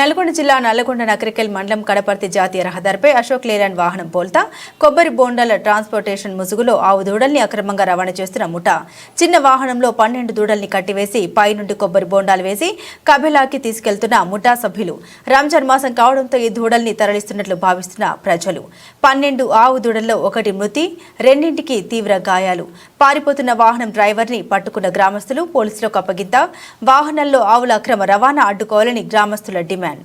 నల్గొండ జిల్లా నల్లగొండ నకరికల్ మండలం కడపర్తి జాతీయ రహదారిపై అశోక్ లేలాండ్ వాహనం పోల్తా కొబ్బరి బోండాల ట్రాన్స్పోర్టేషన్ ముసుగులో ఆవు దూడల్ని అక్రమంగా రవాణా చేస్తున్న ముఠా. చిన్న వాహనంలో పన్నెండు దూడల్ని కట్టివేసి పైనుండి కొబ్బరి బోండాలు వేసి కబిలాకి తీసుకెళ్తున్న ముఠా సభ్యులు. రంజాన్ మాసం కావడంతో ఈ దూడల్ని తరలిస్తున్నట్లు భావిస్తున్న ప్రజలు. పన్నెండు ఆవు దూడల్లో ఒకటి మృతి రెండింటికి తీవ్ర గాయాలు. పారిపోతున్న వాహనం డ్రైవర్ని పట్టుకున్న గ్రామస్తులు పోలీసులకు అప్పగింత వాహనాల్లో ఆవుల అక్రమ రవాణా అడ్డుకోవాలని గ్రామస్తుల డిమాండ్.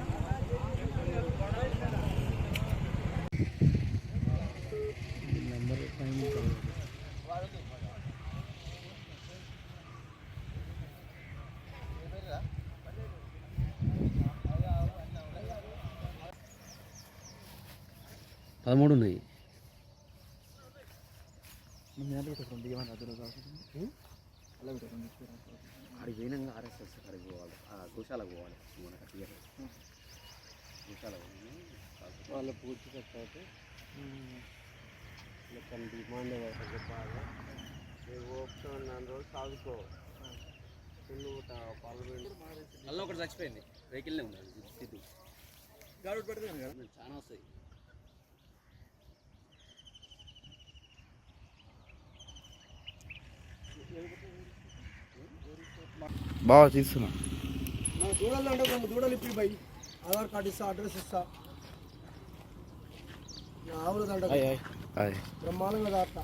పదమూడు ఉన్నాయి. అడిగి పోయినాక ఆర్ఎస్ఎస్ అక్కడికి పోవాలి. ఆ గోశాలకు పోవాలి. మనకు అట్లా గోశాలకు వాళ్ళ పూర్తి కట్టాక లెక్కన డిమాండ్ చెప్పాలి నువ్వు ఓపిక నాలుగు రోజులు సాగుకో నువ్వు పాల్గొండి మళ్ళీ ఒకటి చచ్చిపోయింది. వెహికల్నే ఉన్నాడు సిద్ధు చాలా వస్తాయి. బాగా తీస్తున్నా. నాకు దూడలు అంటే కొన్ని దూడలు ఇప్పి పోయి ఆధార్ కార్డు ఇస్తా అడ్రస్ ఇస్తా. ఆవుల దండ బ్రహ్మాండంగా దాటా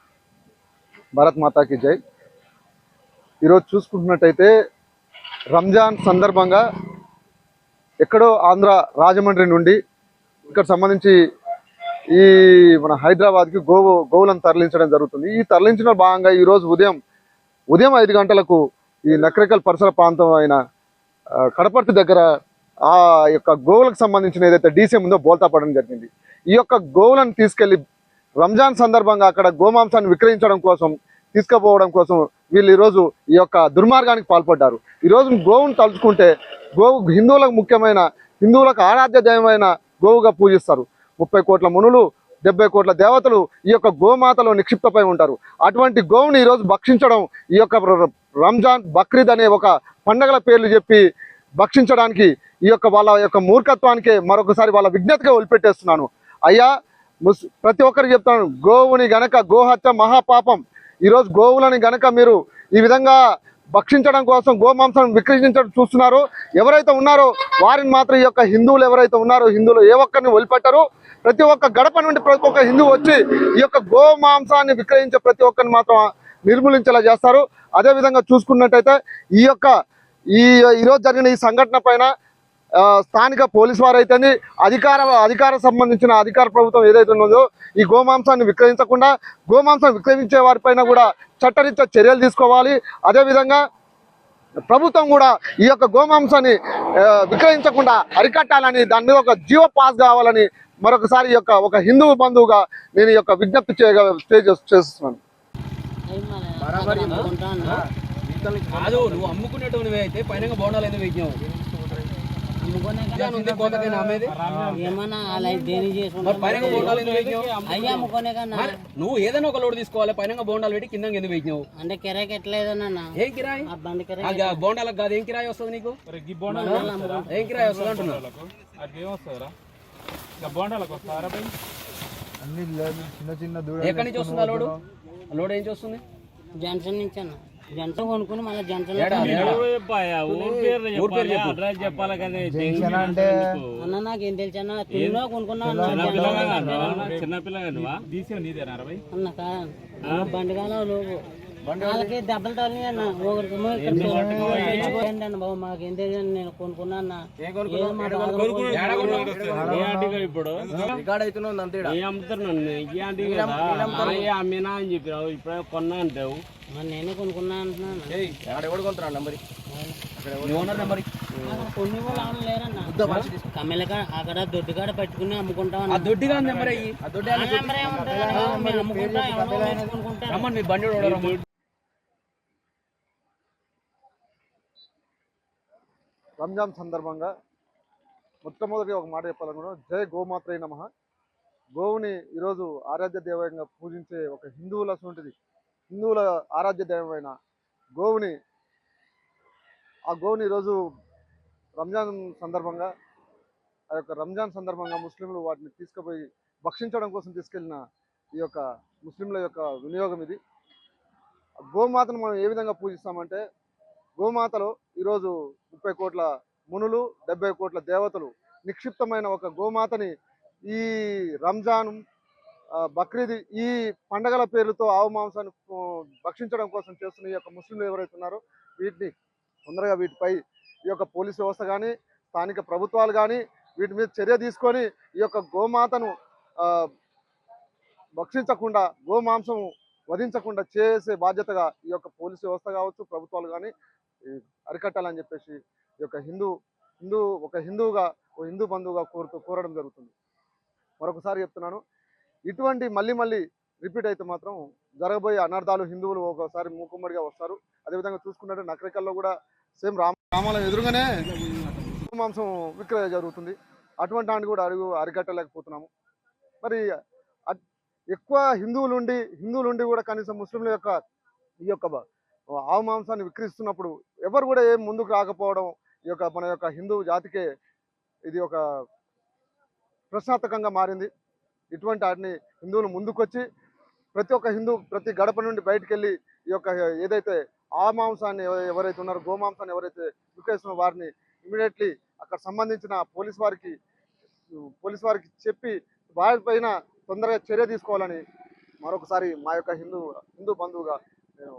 భారత్ మాతాకి జై. ఈరోజు చూసుకుంటున్నట్టయితే రంజాన్ సందర్భంగా ఎక్కడో ఆంధ్ర రాజమండ్రి నుండి ఇక్కడ సంబంధించి ఈ మన హైదరాబాద్కి గోవు గోవులను తరలించడం జరుగుతుంది. ఈ తరలించిన భాగంగా ఈరోజు ఉదయం ఉదయం ఐదు గంటలకు ఈ నక్రకల్ పరిసర ప్రాంతం అయిన కడపర్తి దగ్గర ఆ యొక్క గోవులకు సంబంధించిన ఏదైతే డీసీఎం ఉందో బోల్తా పడడం జరిగింది. ఈ యొక్క గోవులను తీసుకెళ్ళి రంజాన్ సందర్భంగా అక్కడ గోమాంసాన్ని విక్రయించడం కోసం తీసుకుపోవడం కోసం వీళ్ళు ఈరోజు ఈ యొక్క దుర్మార్గానికి పాల్పడ్డారు. ఈరోజు గోవును తలుచుకుంటే గోవు హిందువులకు ముఖ్యమైన హిందువులకు ఆరాధ్య దైవమైన గోవుగా పూజిస్తారు. ముప్పై కోట్ల మునులు డెబ్బై కోట్ల దేవతలు ఈ యొక్క గోమాతలో నిక్షిప్తపై ఉంటారు. అటువంటి గోవుని ఈరోజు భక్షించడం ఈ యొక్క రంజాన్ బక్రీద్ అనే ఒక పండగల పేర్లు చెప్పి భక్షించడానికి ఈ యొక్క వాళ్ళ యొక్క మూర్ఖత్వానికే మరొకసారి వాళ్ళ విజ్ఞతగా వదిలిపెట్టేస్తున్నాను. అయ్యా ప్రతి ఒక్కరికి చెప్తాను గోవుని గనక గోహత్య మహాపాపం. ఈరోజు గోవులని గనక మీరు ఈ విధంగా భక్షించడం కోసం గోమాంసం విక్రయించడం చూస్తున్నారు ఎవరైతే ఉన్నారో వారిని మాత్రం ఈ యొక్క హిందువులు ఎవరైతే ఉన్నారో హిందువులు ఏ ఒక్కరిని వదిలిపెట్టరు. ప్రతి ఒక్క గడప నుండి ప్రతి ఒక్క హిందువు వచ్చి ఈ యొక్క గోమాంసాన్ని విక్రయించే ప్రతి ఒక్కరిని మాత్రం నిర్మూలించేలా చేస్తారు. అదే విధంగా చూసుకున్నట్టయితే ఈ యొక్క ఈ ఈరోజు జరిగిన ఈ సంఘటన పైన స్థానిక పోలీస్ వారు అయితేనే అధికార అధికార సంబంధించిన అధికార ప్రభుత్వం ఏదైతే ఉన్నదో ఈ గోమాంసాన్ని విక్రయించకుండా గోమాంసం విక్రయించే వారిపైన కూడా చట్టరీత్యా చర్యలు తీసుకోవాలి. అదేవిధంగా ప్రభుత్వం కూడా ఈ యొక్క గోమాంసాన్ని విక్రయించకుండా అరికట్టాలని దాని మీద ఒక జీవో పాస్ కావాలని మరొకసారి ఈ యొక్క ఒక హిందువు బంధువుగా నేను ఈ యొక్క విజ్ఞప్తి చేయగ చేస్తున్నాను. అమ్ముకునేటోనివి అయితే పైన బోనాలు ఎందుకు నువ్వు ఏదైనా ఒక లోడ్ తీసుకోవాలి పైన బోండాలు పెట్టి కింద ఎందుకు వేసినావు అంటే కిరాయికి ఎట్లేదన్నా ఏం కిరాయి బోండాలకు కాదు ఏం కిరాయి వస్తుంది నీకు ఏం కిరాయి వస్తుంది అంటున్నావు ఎక్కడి నుంచి వస్తుంది లోడు? లోడ్ ఏం వస్తుంది జంక్షన్ నుంచి అన్న. జంక్షన్ కొనుక్కుని మళ్ళీ జంక్షన్ ఏడా ఏడా? ఊరు పేరు చెప్పు అన్న నాకేం తెలుసు అన్న తిన్నా కొనుక్కున్నా అన్న అన్న కాదు అన్న బండి కాలం వాళ్ళకి దెబ్బలు అన్న. ఒకరికి అన్న బాబు మాకేం తెలియదు నేను కొనుక్కున్నా అన్న. ఇప్పుడు? అమ్మినా అని చెప్పినావు కొన్నా అంటావు. మరి నేనే కొనుక్కున్నా అంటున్నాను. అక్కడ కొన్ని వాళ్ళు ఆమె లేరన్న. కమ్మెలక అక్కడ దొడ్డికాడ పెట్టుకుని అమ్ముకుంటాం దొడ్డిగా నెంబర్ అయ్యి ఆ దొడ్డి నెంబర్ ఏముంటుంది అమ్ముకుంటాం మీ బండి రంజాన్ సందర్భంగా మొట్టమొదటి ఒక మాట చెప్పాలనుకున్నాం జై గోమాత్రే నమ. గోవుని ఈరోజు ఆరాధ్య దైవంగా పూజించే ఒక హిందువుల సొంటిది హిందువుల ఆరాధ్య దైవమైన గోవుని ఆ గోవుని ఈరోజు రంజాన్ సందర్భంగా ఆ యొక్క రంజాన్ సందర్భంగా ముస్లింలు వాటిని తీసుకుపోయి భక్షించడం కోసం తీసుకెళ్ళిన ఈ యొక్క ముస్లింల యొక్క వినియోగం ఇది. గోమాతను మనం ఏ విధంగా పూజిస్తామంటే గోమాతలో ఈరోజు ముప్పై కోట్ల మునులు డెబ్బై కోట్ల దేవతలు నిక్షిప్తమైన ఒక గోమాతని ఈ రంజాన్ బక్రీద్ ఈ పండగల పేర్లతో ఆవు మాంసాన్ని భక్షించడం కోసం చేస్తున్న ఈ యొక్క ముస్లింలు ఎవరైతే ఉన్నారో వీటిని తొందరగా వీటిపై ఈ యొక్క పోలీస్ వ్యవస్థ కానీ స్థానిక ప్రభుత్వాలు కానీ వీటి మీద చర్య తీసుకొని ఈ యొక్క గోమాతను భక్షించకుండా గోమాంసం వధించకుండా చేసే బాధ్యతగా ఈ యొక్క పోలీసు వ్యవస్థ కావచ్చు ప్రభుత్వాలు కానీ అరికట్టాలని చెప్పేసి ఈ యొక్క హిందూ హిందూ ఒక హిందువుగా ఒక హిందూ బంధువుగా కోరుతూ కోరడం జరుగుతుంది. మరొకసారి చెప్తున్నాను ఇటువంటి మళ్ళీ మళ్ళీ రిపీట్ అయితే మాత్రం జరగబోయే అనర్థాలు హిందువులు ఒకసారి మూకుమ్మడిగా వస్తారు. అదేవిధంగా చూసుకున్నట్టు నకరికల్లో కూడా సేమ్ రామ రామాలయం ఎదురుగానే మాంసం విక్రయ జరుగుతుంది. అటువంటి దాన్ని కూడా అడుగు అరికట్టలేకపోతున్నాము. మరి ఎక్కువ హిందువులు ఉండి హిందువులు ఉండి కూడా కనీసం ముస్లింల యొక్క ఈ యొక్క ఆవు మాంసాన్ని విక్రయిస్తున్నప్పుడు ఎవరు కూడా ఏం ముందుకు రాకపోవడం ఈ యొక్క మన యొక్క హిందూ జాతికే ఇది ఒక ప్రశ్నార్థకంగా మారింది. ఇటువంటి వాటిని హిందువులు ముందుకొచ్చి ప్రతి ఒక్క హిందూ ప్రతి గడప నుండి బయటకు వెళ్ళి ఈ యొక్క ఏదైతే ఆ మాంసాన్ని ఎవరైతే ఉన్నారో గోమాంసాన్ని ఎవరైతే విక్రయిస్తున్నారో వారిని ఇమీడియట్లీ అక్కడ సంబంధించిన పోలీస్ వారికి పోలీస్ వారికి చెప్పి వారిపైన తొందరగా చర్య తీసుకోవాలని మరొకసారి మా యొక్క హిందూ హిందూ బంధువుగా నేను